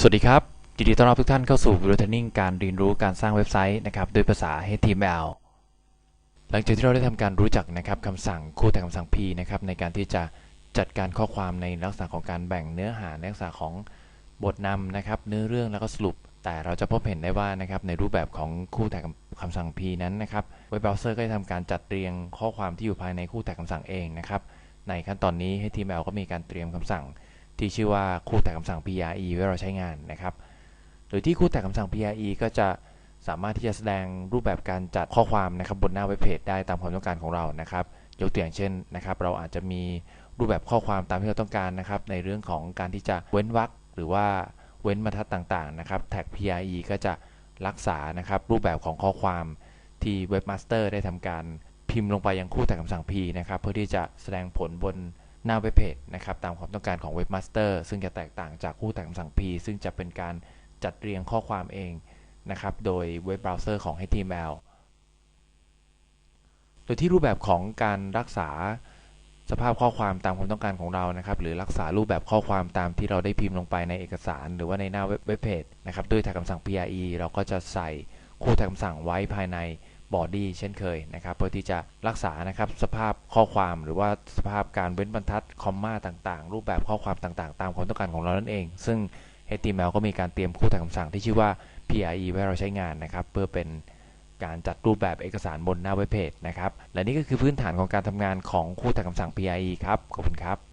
สวัสดีครับยินดีต้อนรับทุกท่านเข้าสู่ Video Training การเรียนรู้การสร้างเว็บไซต์นะครับโดยภาษา HTML หลังจากที่เราได้ทำการรู้จักนะครับคำสั่งคู่แต่คำสั่ง P นะครับในการที่จะจัดการข้อความในลักษณะของการแบ่งเนื้อหาในลักษณะของบทนำนะครับเนื้อเรื่องแล้วก็สรุป แต่เราจะพบเห็นได้ว่านะครับในรูปแบบของคู่แต่คำสั่ง P นั้นนะครับเว็บเบราว์เซอร์ก็จะทำการจัดเรียงข้อความที่อยู่ภายในคู่แต่คำสั่งเองนะครับในขั้นตอนนี้ HTML ก็มีการเตรียมคำสั่ง ที่ชื่อว่าคู่แต่คำสั่ง PRE ไว้เราใช้งานนะครับ โดยที่คู่แต่คำสั่ง PRE ก็จะสามารถที่จะแสดงรูปแบบการจัดข้อความนะครับบนหน้าเว็บเพจได้ตามความต้องการของเรานะครับ ยกตัวอย่างเช่นนะครับ เราอาจจะมีรูปแบบข้อความตามที่เราต้องการนะครับ ในเรื่องของการที่จะเว้นวรรคหรือว่าเว้นบรรทัดต่างๆนะครับแท็ก PRE ก็จะรักษานะครับรูปแบบของข้อความที่เว็บมาสเตอร์ได้ทำการพิมพ์ลงไปยังคู่แต่คำสั่ง P นะครับเพื่อที่จะแสดงผลบน หน้าเว็บเพจนะครับตามความต้องการของเว็บมาสเตอร์ซึ่งจะแตกต่างจากคู่แต่งคำสั่ง P ซึ่งจะเป็นการจัดเรียงข้อความเองนะครับโดยเว็บเบราว์เซอร์ของ HTML โดยที่รูปแบบของการรักษาสภาพข้อความตามความต้องการของเรานะครับ หรือรักษารูปแบบข้อความตามที่เราได้พิมพ์ลงไปในเอกสาร หรือว่าในหน้าเว็บเพจนะครับด้วยแท็กคำสั่ง PRE เราก็จะใส่คู่แท็กคำสั่งไว้ภายใน บอดี้เช่นเคยนะครับ เพื่อที่จะรักษานะครับสภาพข้อความหรือว่าสภาพการเว้นบรรทัดคอมมาต่างๆ รูปแบบข้อความต่างๆ ตามความต้องการของเรานั่นเอง ซึ่ง HTML ก็มีการเตรียมคู่แท็กคำสั่งที่ชื่อว่า PRE ไว้เราใช้งานนะครับ เพื่อเป็นการจัดรูปแบบเอกสารบนหน้าเว็บเพจนะครับ และนี่ก็คือพื้นฐานของการทำงานของคู่แท็กคำสั่ง PRE ครับ ขอบคุณครับ